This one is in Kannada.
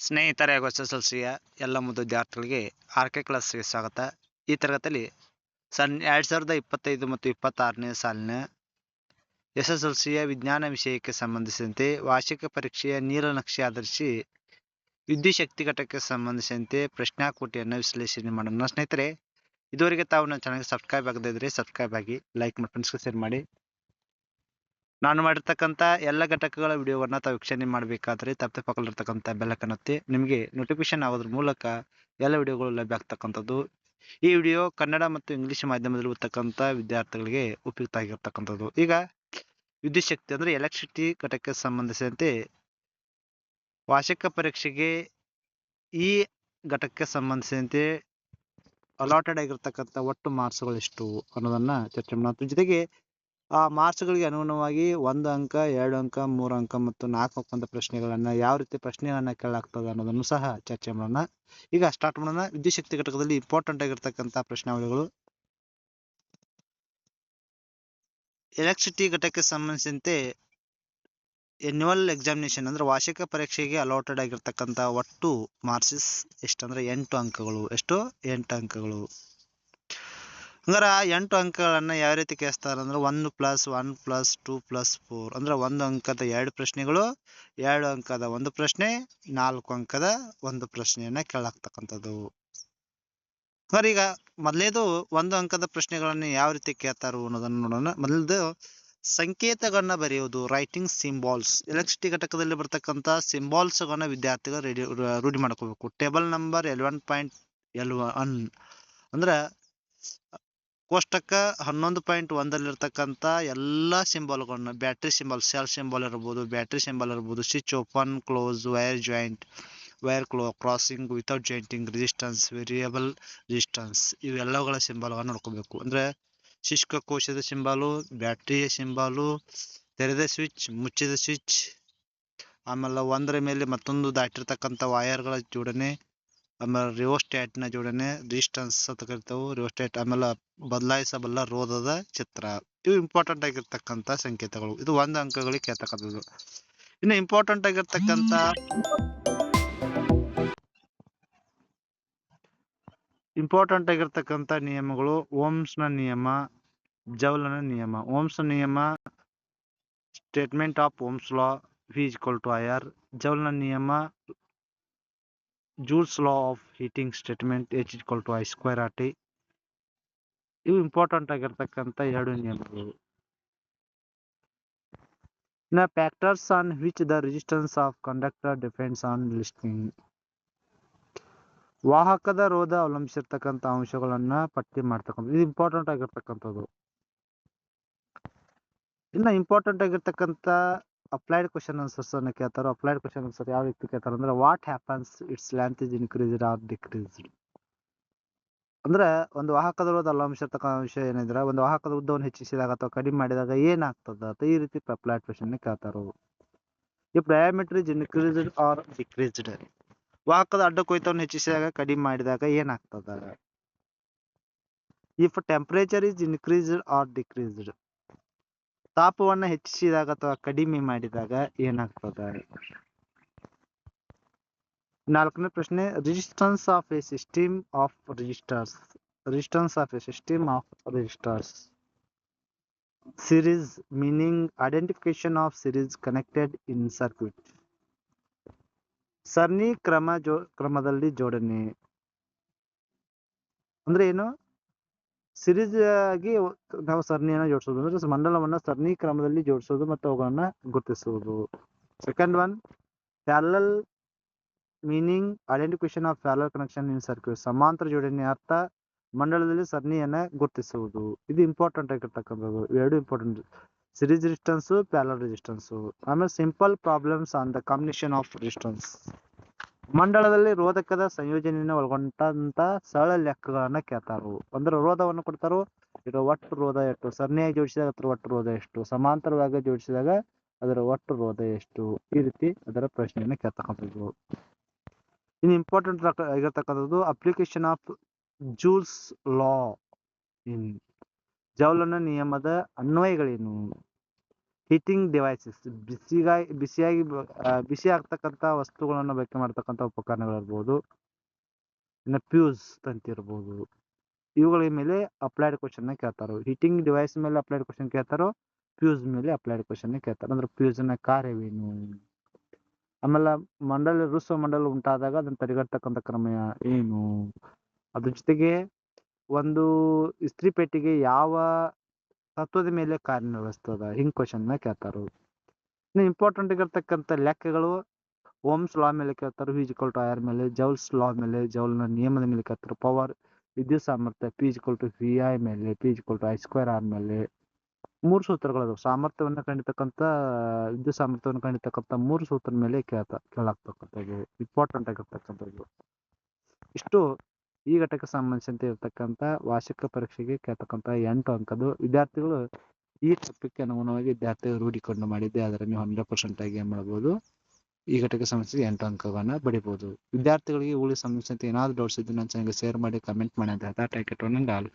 ಸ್ನೇಹಿತರೆ ಹಾಗೂ ಎಸ್ ಎಸ್ ಎಲ್ ಸಿಯ ಎಲ್ಲ ಮುದ್ದು ವಿದ್ಯಾರ್ಥಿಗಳಿಗೆ ಆರ್ ಕೆ ಕ್ಲಾಸ್ಗೆ ಸ್ವಾಗತ. ಈ ತರಗತಿಯಲ್ಲಿ ಸನ್ ಎರಡು ಸಾವಿರದ ಇಪ್ಪತ್ತೈದು ಮತ್ತು ಇಪ್ಪತ್ತಾರನೇ ಸಾಲಿನ ಎಸ್ ಎಸ್ ಎಲ್ ಸಿಯ ವಿಜ್ಞಾನ ವಿಷಯಕ್ಕೆ ಸಂಬಂಧಿಸಿದಂತೆ ವಾರ್ಷಿಕ ಪರೀಕ್ಷೆಯ ನೀಲನಕ್ಷೆ ಆಧರಿಸಿ ವಿದ್ಯುತ್ ಶಕ್ತಿ ಘಟಕಕ್ಕೆ ಸಂಬಂಧಿಸಿದಂತೆ ಪ್ರಶ್ನಾಕೂಟಿಯನ್ನು ವಿಶ್ಲೇಷಣೆ ಮಾಡೋಣ. ಸ್ನೇಹಿತರೆ, ಇದುವರೆಗೆ ತಾವು ನನ್ನ ಚಾನಲ್ಗೆ ಸಬ್ಸ್ಕ್ರೈಬ್ ಆಗದೇ ಇದ್ರೆ ಸಬ್ಸ್ಕ್ರೈಬ್ ಆಗಿ ಲೈಕ್ ಮಾಡಿ, ಫ್ರೆಂಡ್ಸ್ಗೆ ಶೇರ್ ಮಾಡಿ. ನಾನು ಮಾಡಿರ್ತಕ್ಕಂಥ ಎಲ್ಲ ಘಟಕಗಳ ವಿಡಿಯೋವನ್ನು ತಾವು ವೀಕ್ಷಣೆ ಮಾಡಬೇಕಾದ್ರೆ ತಪ್ಪದೆ ಪಕ್ಕದಲ್ಲಿರ್ತಕ್ಕಂಥ ಬೆಲ್ಲಕ್ಕನ್ನು ಒತ್ತಿ ನಿಮಗೆ ನೋಟಿಫಿಕೇಶನ್ ಆಗೋದ್ರ ಮೂಲಕ ಎಲ್ಲ ವಿಡಿಯೋಗಳು ಲಭ್ಯ ಆಗ್ತಕ್ಕಂಥದ್ದು. ಈ ವಿಡಿಯೋ ಕನ್ನಡ ಮತ್ತು ಇಂಗ್ಲಿಷ್ ಮಾಧ್ಯಮದಲ್ಲಿ ಓದ್ತಕ್ಕಂಥ ವಿದ್ಯಾರ್ಥಿಗಳಿಗೆ ಉಪಯುಕ್ತ ಆಗಿರ್ತಕ್ಕಂಥದ್ದು. ಈಗ ವಿದ್ಯುತ್ ಶಕ್ತಿ ಅಂದರೆ ಎಲೆಕ್ಟ್ರಿಸಿಟಿ ಘಟಕಕ್ಕೆ ಸಂಬಂಧಿಸಿದಂತೆ ವಾರ್ಷಿಕ ಪರೀಕ್ಷೆಗೆ ಈ ಘಟಕಕ್ಕೆ ಸಂಬಂಧಿಸಿದಂತೆ ಅಲಾಟೆಡ್ ಆಗಿರ್ತಕ್ಕಂಥ ಒಟ್ಟು ಮಾರ್ಕ್ಸ್ಗಳು ಎಷ್ಟು ಅನ್ನೋದನ್ನ ಚರ್ಚೆ ಮಾಡೋಣ. ಜೊತೆಗೆ ಆ ಮಾರ್ಕ್ಸ್ಗಳಿಗೆ ಅನುಗುಣವಾಗಿ ಒಂದು ಅಂಕ, ಎರಡು ಅಂಕ, ಮೂರು ಅಂಕ ಮತ್ತು ನಾಲ್ಕು ಅಂಕದ ಪ್ರಶ್ನೆಗಳನ್ನ ಯಾವ ರೀತಿ ಪ್ರಶ್ನೆಗಳನ್ನ ಕೇಳಲಾಗ್ತದೆ ಅನ್ನೋದನ್ನು ಸಹ ಚರ್ಚೆ ಮಾಡೋಣ. ಈಗ ಸ್ಟಾರ್ಟ್ ಮಾಡೋಣ. ವಿದ್ಯುಶಕ್ತಿ ಘಟಕದಲ್ಲಿ ಇಂಪಾರ್ಟೆಂಟ್ ಆಗಿರ್ತಕ್ಕಂಥ ಪ್ರಶ್ನಾವಳಿಗಳು. ಎಲೆಕ್ಟ್ರಿಸಿಟಿ ಘಟಕಕ್ಕೆ ಸಂಬಂಧಿಸಿದಂತೆ ಎನ್ಯುವಲ್ ಎಕ್ಸಾಮಿನೇಷನ್ ಅಂದ್ರೆ ವಾರ್ಷಿಕ ಪರೀಕ್ಷೆಗೆ ಅಲಾಟೆಡ್ ಆಗಿರ್ತಕ್ಕಂಥ ಒಟ್ಟು ಮಾರ್ಕ್ಸಿಸ್ ಎಷ್ಟಂದ್ರೆ ಎಂಟು ಅಂಕಗಳು. ಎಷ್ಟು? ಎಂಟು ಅಂಕಗಳು. ಹಂಗಾರೆ ಎಂಟು ಅಂಕಗಳನ್ನ ಯಾವ ರೀತಿ ಕೇಳಿಸ್ತಾರೆ ಅಂದ್ರೆ one plus one plus two plus four ಅಂದ್ರೆ ಒಂದು ಅಂಕದ ಎರಡು ಪ್ರಶ್ನೆಗಳು, ಎರಡು ಅಂಕದ ಒಂದು ಪ್ರಶ್ನೆ, ನಾಲ್ಕು ಅಂಕದ ಒಂದು ಪ್ರಶ್ನೆಯನ್ನ ಕೇಳಾಕ್ತಕ್ಕಂಥದ್ದು. ಹಂಗಾರೆ ಈಗ ಮೊದಲೇದು ಒಂದು ಅಂಕದ ಪ್ರಶ್ನೆಗಳನ್ನ ಯಾವ ರೀತಿ ಕೇಳ್ತಾರೋ ಅನ್ನೋದನ್ನ ನೋಡೋಣ. ಮೊದಲದು ಸಂಕೇತಗಳನ್ನ ಬರೆಯುವುದು ರೈಟಿಂಗ್ ಸಿಂಬಾಲ್ಸ್ ಎಲೆಕ್ಟ್ರಿಸಿಟಿ ಘಟಕದಲ್ಲಿ ಬರ್ತಕ್ಕಂಥ ಸಿಂಬಾಲ್ಸ್ಗಳನ್ನ ವಿದ್ಯಾರ್ಥಿಗಳು ರೆಡಿ ರೂಢಿ ಮಾಡ್ಕೋಬೇಕು. Table number eleven point L one ಅಂದ್ರೆ ಕೋಷ್ಟಕ ಹನ್ನೊಂದು ಪಾಯಿಂಟ್ ಒಂದಲ್ಲಿರ್ತಕ್ಕಂಥ ಎಲ್ಲ ಸಿಂಬಲ್ಗಳನ್ನ, ಬ್ಯಾಟ್ರಿ ಸಿಂಬಲ್, ಸೆಲ್ ಸಿಂಬಲ್ ಇರ್ಬೋದು, ಬ್ಯಾಟ್ರಿ ಸಿಂಬಲ್ ಇರ್ಬೋದು, switch open, close, wire joint, wire ಕ್ಲೋ, crossing without jointing resistance variable resistance ಇವೆಲ್ಲವುಗಳ ಸಿಂಬಲ್ಗಳನ್ನ ನೋಡ್ಕೋಬೇಕು. ಅಂದರೆ ಶುಷ್ಕ ಕೋಶದ ಸಿಂಬಾಲು, ಬ್ಯಾಟ್ರಿಯ ಸಿಂಬಾಲು, ತೆರೆದ ಸ್ವಿಚ್, ಮುಚ್ಚಿದ ಸ್ವಿಚ್, ಆಮೇಲೆ ಒಂದರ ಮೇಲೆ ಮತ್ತೊಂದು ದಾಟಿರ್ತಕ್ಕಂಥ ವೈರ್ಗಳ ಜೋಡಣೆ ಆಮೇಲೆ ನ ಜೋಡಣೆ ರೆಸಿಸ್ಟೆನ್ಸ್ ಅಂತ ಕರಿತಾವು. ರಿಯೋಸ್ಟ್ಯಾಟ್ ಆಮೇಲೆ ಬದಲಾಯಿಸಬಲ್ಲ ರೋಧದ ಚಿತ್ರ. ಇವು ಇಂಪಾರ್ಟೆಂಟ್ ಆಗಿರ್ತಕ್ಕಂಥ ಸಂಕೇತಗಳು. ಇದು ಒಂದು ಅಂಕಗಳಿಗೆ ಕೇಳ್ತಕ್ಕಂಥದ್ದು. ಇನ್ನು ಇಂಪಾರ್ಟೆಂಟ್ ಆಗಿರ್ತಕ್ಕಂಥ ಇಂಪಾರ್ಟೆಂಟ್ ಆಗಿರ್ತಕ್ಕಂಥ ನಿಯಮಗಳು ಓಮ್ಸ್ನ ನಿಯಮ, ಜವಲನ ನಿಯಮ. ಓಮ್ಸ್ ನಿಯಮ statement of Ohm's law V equal to I R ಜೌಲ್ನ ನಿಯಮ Joule's law of heating statement H equal to I square R T ಇವು ಇಂಪಾರ್ಟೆಂಟ್ ಆಗಿರ್ತಕ್ಕಂಥ ಎರಡು ನಿಯಮಗಳು. ಇನ್ನ factors on which the resistance of conductor depends on listing ವಾಹಕದ ರೋಧ ಅವಲಂಬಿಸಿರ್ತಕ್ಕಂಥ ಅಂಶಗಳನ್ನ ಪಟ್ಟಿ ಮಾಡ್ತಕ್ಕಂಥ ಇದು ಇಂಪಾರ್ಟೆಂಟ್ ಆಗಿರ್ತಕ್ಕಂಥದ್ದು. ಇನ್ನ ಇಂಪಾರ್ಟೆಂಟ್ ಆಗಿರ್ತಕ್ಕಂಥ ಅಪ್ಲೈಡ್ ಕ್ವಶನ್ ಆನ್ಸರ್ಸ್ ಅನ್ನ ಕೇಳ್ತಾರೋ ಅಪ್ಲೈಡ್ ಕ್ವಶನ್ ಆನ್ಸರ್ ಯಾವ ರೀತಿ ಕೇಳ್ತಾರೆ ಅಂದ್ರೆ what happens its length is increased or decreased ಅಂದ್ರೆ ಒಂದು ವಾಹಕದ ರೋಧ ಅವಲಂಬಿಸಿರ್ತಕ್ಕಂಥ ಅಂಶ ಏನಿದ್ರೆ, ಒಂದು ವಾಹಕದ ಉದ್ದವನ್ನು ಹೆಚ್ಚಿಸಿದಾಗ ಅಥವಾ ಕಡಿಮೆ ಮಾಡಿದಾಗ ಏನಾಗ್ತದ ಅಥವಾ ಈ ರೀತಿ applied question ಕೇಳ್ತಾರೋ. If diameter is increased or decreased ವಾಹಕದ ಅಡ್ಡ ಕೊಯ್ತವನ್ನು ಹೆಚ್ಚಿಸಿದಾಗ, ಕಡಿಮೆ ಮಾಡಿದಾಗ ಏನಾಗ್ತದ? If temperature is increased or decreased ತಾಪವನ್ನ ಹೆಚ್ಚಿಸಿದಾಗ ಅಥವಾ ಕಡಿಮೆ ಮಾಡಿದಾಗ ಏನಾಗ್ತದ? ನಾಲ್ಕನೇ ಪ್ರಶ್ನೆ resistance of a system of resistors resistance of a system of resistors series meaning identification of series connected in circuit ಸರಣಿ ಕ್ರಮ ಜೋ, ಕ್ರಮದಲ್ಲಿ ಜೋಡಣೆ. ಅಂದ್ರೆ ಏನು? ಸಿರೀಸ್ ಆಗಿ ನಾವು ಸರಣಿಯನ್ನ ಜೋಡಿಸೋದು. ಅಂದ್ರೆ ಮಂಡಲವನ್ನ ಸರಣಿ ಕ್ರಮದಲ್ಲಿ ಜೋಡಿಸೋದು ಮತ್ತು ಅವುಗಳನ್ನ ಗುರುತಿಸುವುದು. Second one parallel meaning identification of parallel connection in circuit ಸಮಾಂತರ ಜೋಡಣೆ ಅರ್ಥ ಮಂಡಲದಲ್ಲಿ ಸರಣಿಯನ್ನ ಗುರುತಿಸುವುದು. ಇದು ಇಂಪಾರ್ಟೆಂಟ್ ಆಗಿರ್ತಕ್ಕಂಥದ್ದು. ಎರಡು important series resistance parallel resistance ಆಮೇಲೆ simple problems on the combination of resistance ಮಂಡಲದಲ್ಲಿ ರೋಧಕದ ಸಂಯೋಜನೆಯನ್ನು ಒಳಗೊಂಡಂತ ಸರಳ ಲೆಕ್ಕಗಳನ್ನ ಕೇಳ್ತಾರು ಅಂದ್ರೆ ರೋಧವನ್ನು ಕೊಡ್ತಾರೋ ಇದರ ಒಟ್ಟು ರೋಧ ಎಷ್ಟು? ಸರಣಿಯಾಗಿ ಜೋಡಿಸಿದಾಗ ಅದರ ಒಟ್ಟು ರೋಧ ಎಷ್ಟು? ಸಮಾಂತರವಾಗಿ ಜೋಡಿಸಿದಾಗ ಅದರ ಒಟ್ಟು ರೋಧ ಎಷ್ಟು? ಈ ರೀತಿ ಅದರ ಪ್ರಶ್ನೆಯನ್ನು ಕೇಳ್ತಕ್ಕಂಥದ್ದು. ಇನ್ನು ಇಂಪಾರ್ಟೆಂಟ್ ಆಗಿರ್ತಕ್ಕಂಥದ್ದು application of Joule's law in ಜೌಲನ ನಿಯಮದ ಅನ್ವಯಗಳೇನು? ಹೀಟಿಂಗ್ ಡಿವೈಸಸ್ ಬಿಸಿಗಾಗಿ ಬಿಸಿಯಾಗಿ ಬಿಸಿ ಆಗ್ತಕ್ಕಂಥ ವಸ್ತುಗಳನ್ನು ಬಳಕೆ ಮಾಡ್ತಕ್ಕಂಥ ಉಪಕರಣಗಳಿರ್ಬೋದು. ಇನ್ನು ಫ್ಯೂಸ್ ತಂತಿ ಇರ್ಬೋದು ಇವುಗಳ ಮೇಲೆ ಅಪ್ಲೈಡ್ ಕ್ವಶನ್ನ ಕೇಳ್ತಾರೋ? ಹೀಟಿಂಗ್ ಡಿವೈಸ್ ಮೇಲೆ ಅಪ್ಲೈಡ್ ಕ್ವಶನ್ ಕೇಳ್ತಾರೋ? ಫ್ಯೂಸ್ ಮೇಲೆ ಅಪ್ಲೈಡ್ ಕ್ವಶನ್ ಕೇಳ್ತಾರೆ? ಅಂದ್ರೆ ಪ್ಯೂಸ್ನ ಕಾರ್ಯವೇನು? ಆಮೇಲೆ ಮಂಡಲ ಋಸ್ವ ಮಂಡಲ ಉಂಟಾದಾಗ ಅದನ್ನ ತಡೆಗಟ್ಟತಕ್ಕಂಥ ಕ್ರಮ ಏನು? ಅದ್ರ ಜೊತೆಗೆ ಒಂದು ಇಸ್ತ್ರಿ ಪೆಟ್ಟಿಗೆ ಯಾವ ತತ್ವದ ಮೇಲೆ ಕಾರ್ಯನಿರ್ವಹಿಸ್ತದ ಹಿಂಗ್ ಕ್ವಶನ್ನ ಕೇಳ್ತಾರು ಇನ್ನು ಇಂಪಾರ್ಟೆಂಟ್ ಆಗಿರ್ತಕ್ಕಂಥ ಲೆಕ್ಕಗಳು ಓಮ್ಸ್ ಲಾ ಮೇಲೆ ಕೇಳ್ತಾರೆ ಫಿಸಿಕಲ್ ಟು ಆರ್ ಮೇಲೆ ಜೌಲ್ಸ್ ಲಾ ಮೇಲೆ ಜೌಲ್ನ ನಿಯಮದ ಮೇಲೆ ಕೇಳ್ತಾರೆ ಪವರ್ ವಿದ್ಯುತ್ ಸಾಮರ್ಥ್ಯ ಇಕ್ವಲ್ ಟು ವಿ ಐ ಮೇಲೆ equal to I square R ಮೇಲೆ. ಮೂರು ಸೂತ್ರಗಳು ಸಾಮರ್ಥ್ಯವನ್ನು ಕಂಡಿರ್ತಕ್ಕಂಥ, ವಿದ್ಯುತ್ ಸಾಮರ್ಥ್ಯವನ್ನು ಕಂಡಿರ್ತಕ್ಕಂಥ ಮೂರು ಸೂತ್ರದ ಮೇಲೆ ಕೇಳ್ತಾ ಕೇಳಾಗ್ತಕ್ಕಂಥದ್ದು ಇಂಪಾರ್ಟೆಂಟ್ ಆಗಿರ್ತಕ್ಕಂಥದ್ದು. ಇಷ್ಟು ಈ ಘಟಕಕ್ಕೆ ಸಂಬಂಧಿಸಿದಂತೆ ಇರತಕ್ಕಂಥ ವಾರ್ಷಿಕ ಪರೀಕ್ಷೆಗೆ ಕೇಳ್ತಕ್ಕಂಥ ಎಂಟು ಅಂಕದ್ದು ವಿದ್ಯಾರ್ಥಿಗಳು ಈ ಟಾಪಿಕ್ಗೆ ಅನುಗುಣವಾಗಿ ವಿದ್ಯಾರ್ಥಿಗಳು ರೂಢಿಕೊಂಡು ಮಾಡಿದ್ದೆ ಅದರ ನೀವು ಹಂಡ್ರೆಡ್ ಪರ್ಸೆಂಟ್ ಆಗಿ ಏನ್ ಮಾಡ್ಬೋದು? ಈ ಘಟಕ ಸಂಬಂಧಿಸಿದ ಎಂಟು ಅಂಕಗಳನ್ನ ಬಡಿಬಹುದು ವಿದ್ಯಾರ್ಥಿಗಳಿಗೆ ಉಳಿ ಸಂಬಂಧಿಸಿದಂತೆ ಏನಾದ್ರು ಡೌಟ್ಸ್ ಇದ್ದು ನನ್ನ ಚಾನಲ್ಗೆ ಶೇರ್ ಮಾಡಿ ಕಮೆಂಟ್ ಮಾಡಿ ಅಂತ ಹೇಳ್ತಾ ಟೇಕ್ ಇಟ್ ಒನ್ ಆಲ್